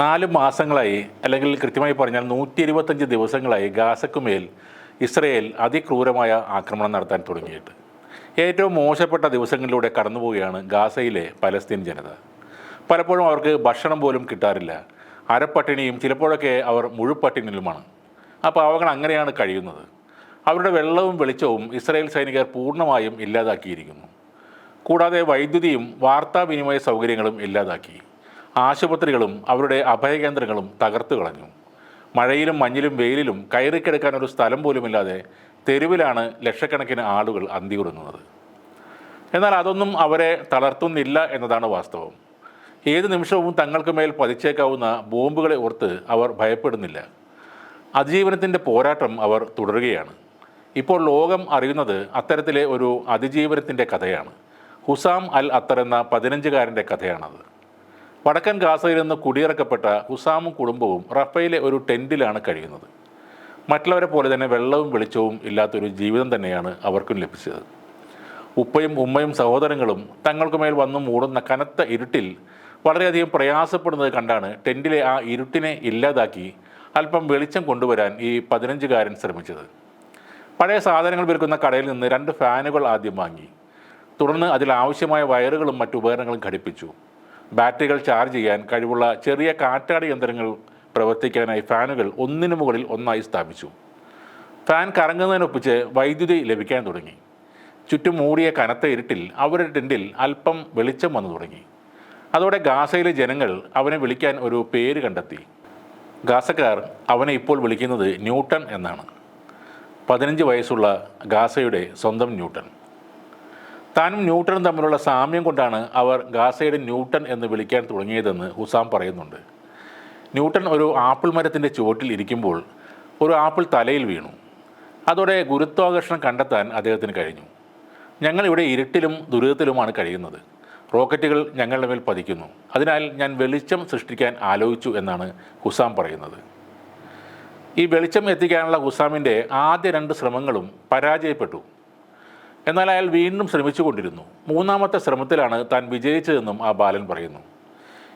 നാല് മാസങ്ങളായി അല്ലെങ്കിൽ കൃത്യമായി പറഞ്ഞാൽ നൂറ്റി ഇരുപത്തഞ്ച് ദിവസങ്ങളായി ഗാസക്കുമേൽ ഇസ്രയേൽ അതിക്രൂരമായ ആക്രമണം നടത്താൻ തുടങ്ങിയിട്ട്. ഏറ്റവും മോശപ്പെട്ട ദിവസങ്ങളിലൂടെ കടന്നുപോവുകയാണ് ഗാസയിലെ പലസ്തീൻ ജനത. പലപ്പോഴും അവർക്ക് ഭക്ഷണം പോലും കിട്ടാറില്ല. അരപ്പട്ടിണിയും ചിലപ്പോഴൊക്കെ അവർ മുഴുപ്പട്ടിണിയിലുമാണ് ആ പാവങ്ങൾ അങ്ങനെയാണ് കഴിയുന്നത്. അവരുടെ വെള്ളവും വെളിച്ചവും ഇസ്രായേൽ സൈനികർ പൂർണമായും ഇല്ലാതാക്കിയിരിക്കുന്നു. കൂടാതെ വൈദ്യുതിയും വാർത്താവിനിമയ സൗകര്യങ്ങളും ഇല്ലാതാക്കി. ആശുപത്രികളും അവരുടെ അഭയകേന്ദ്രങ്ങളും തകർത്തു കളഞ്ഞു. മഴയിലും മഞ്ഞിലും വെയിലിലും കയറിക്കിടക്കാൻ ഒരു സ്ഥലം പോലുമില്ലാതെ തെരുവിലാണ് ലക്ഷക്കണക്കിന് ആളുകൾ അന്തിയുറങ്ങുന്നത്. എന്നാൽ അതൊന്നും അവരെ തളർത്തുന്നില്ല എന്നതാണ് വാസ്തവം. ഏത് നിമിഷവും തങ്ങൾക്ക് മേൽ പതിച്ചേക്കാവുന്ന ബോംബുകളെ ഓർത്ത് അവർ ഭയപ്പെടുന്നില്ല. അതിജീവനത്തിന്റെ പോരാട്ടം അവർ തുടരുകയാണ്. ഇപ്പോൾ ലോകം അറിയുന്നത് അത്തരത്തിലെ ഒരു അതിജീവനത്തിന്റെ കഥയാണ്. ഹുസാം അൽ അത്തർ എന്ന പതിനഞ്ചുകാരന്റെ കഥയാണത്. വടക്കൻ ഗാസയിൽ നിന്ന് കുടിയിറക്കപ്പെട്ട ഹുസാമും കുടുംബവും റഫയിലെ ഒരു ടെന്റിലാണ് കഴിയുന്നത്. മറ്റുള്ളവരെ പോലെ തന്നെ വെള്ളവും വെളിച്ചവും ഇല്ലാത്തൊരു ജീവിതം തന്നെയാണ് അവർക്കും ലഭിച്ചത്. ഉപ്പയും ഉമ്മയും സഹോദരങ്ങളും തങ്ങൾക്ക് മേൽ വന്നു മൂടുന്ന കനത്ത ഇരുട്ടിൽ വളരെയധികം പ്രയാസപ്പെടുന്നത് കണ്ടാണ് ടെന്റിലെ ആ ഇരുട്ടിനെ ഇല്ലാതാക്കി അല്പം വെളിച്ചം കൊണ്ടുവരാൻ ഈ പതിനഞ്ചുകാരൻ ശ്രമിച്ചത്. പഴയ സാധനങ്ങൾ വിൽക്കുന്ന കടയിൽ നിന്ന് രണ്ട് ഫാനുകൾ ആദ്യം വാങ്ങി. തുടർന്ന് അതിൽ ആവശ്യമായ വയറുകളും മറ്റു ഉപകരണങ്ങളും ഘടിപ്പിച്ചു. ബാറ്ററികൾ ചാർജ് ചെയ്യാൻ കഴിവുള്ള ചെറിയ കാറ്റാടി യന്ത്രങ്ങൾ പ്രവർത്തിക്കാനായി ഫാനുകൾ ഒന്നിനു മുകളിൽ ഒന്നായി സ്ഥാപിച്ചു. ഫാൻ കറങ്ങുന്നതിനൊപ്പിച്ച് വൈദ്യുതി ലഭിക്കാൻ തുടങ്ങി. ചുറ്റും മൂടിയ കനത്ത ഇരുട്ടിൽ അവരുടെ ടെന്റിൽ അല്പം വെളിച്ചം വന്നു തുടങ്ങി. അതോടെ ഗാസയിലെ ജനങ്ങൾ അവനെ വിളിക്കാൻ ഒരു പേര് കണ്ടെത്തി. ഗാസക്കാർ അവനെ ഇപ്പോൾ വിളിക്കുന്നത് ന്യൂട്ടൺ എന്നാണ്. പതിനഞ്ച് വയസ്സുള്ള ഗാസയുടെ സ്വന്തം ന്യൂട്ടൺ. താനും ന്യൂട്ടനും തമ്മിലുള്ള സാമ്യം കൊണ്ടാണ് അവർ ഗാസയുടെ ന്യൂട്ടൺ എന്ന് വിളിക്കാൻ തുടങ്ങിയതെന്ന് ഹുസാം പറയുന്നുണ്ട്. ന്യൂട്ടൺ ഒരു ആപ്പിൾ മരത്തിന്റെ ചുവട്ടിൽ ഇരിക്കുമ്പോൾ ഒരു ആപ്പിൾ തലയിൽ വീണു. അതോടെ ഗുരുത്വാകർഷണം കണ്ടെത്താൻ അദ്ദേഹത്തിന് കഴിഞ്ഞു. ഞങ്ങൾ ഇവിടെ ഇരുട്ടിലും ദുരിതത്തിലുമാണ് കഴിയുന്നത്. റോക്കറ്റുകൾ ഞങ്ങളുടെ മേൽ പതിക്കുന്നു. അതിനാൽ ഞാൻ വെളിച്ചം സൃഷ്ടിക്കാൻ ആലോചിച്ചു എന്നാണ് ഹുസാം പറയുന്നത്. ഈ വെളിച്ചം എത്തിക്കാനുള്ള ഹുസാമിന്റെ ആദ്യ രണ്ട് ശ്രമങ്ങളും പരാജയപ്പെട്ടു. എന്നാൽ അയാൾ വീണ്ടും ശ്രമിച്ചുകൊണ്ടിരുന്നു. മൂന്നാമത്തെ ശ്രമത്തിലാണ് താൻ വിജയിച്ചതെന്നും ആ ബാലൻ പറയുന്നു.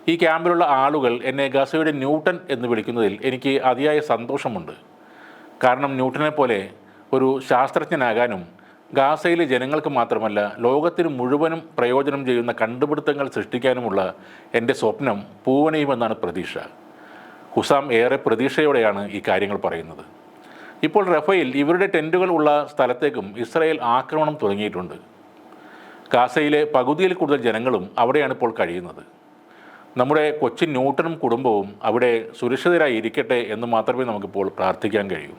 ഈ ക്യാമ്പിലുള്ള ആളുകൾ എന്നെ ഗസയുടെ ന്യൂട്ടൺ എന്ന് വിളിക്കുന്നതിൽ എനിക്ക് അതിയായ സന്തോഷമുണ്ട്. കാരണം ന്യൂട്ടനെ പോലെ ഒരു ശാസ്ത്രജ്ഞനാകാനും ഗാസയിലെ ജനങ്ങൾക്ക് മാത്രമല്ല ലോകത്തിന് മുഴുവനും പ്രയോജനം ചെയ്യുന്ന കണ്ടുപിടുത്തങ്ങൾ സൃഷ്ടിക്കാനുമുള്ള എന്റെ സ്വപ്നം പൂവണിയുമെന്നാണ് പ്രതീക്ഷ. ഹുസാം ഏറെ പ്രതീക്ഷയോടെയാണ് ഈ കാര്യങ്ങൾ പറയുന്നത്. ഇപ്പോൾ റഫയിൽ ഇവരുടെ ടെന്റുകൾ ഉള്ള സ്ഥലത്തേക്കും ഇസ്രായേൽ ആക്രമണം തുടങ്ങിയിട്ടുണ്ട്. ഗാസയിലെ പകുതിയിൽ കൂടുതൽ ജനങ്ങളും അവിടെയാണ് ഇപ്പോൾ കഴിയുന്നത്. നമ്മുടെ കൊച്ചിൻ ന്യൂട്ടനും കുടുംബവും അവിടെ സുരക്ഷിതരായി ഇരിക്കട്ടെ എന്ന് മാത്രമേ നമുക്കിപ്പോൾ പ്രാർത്ഥിക്കാൻ കഴിയൂ.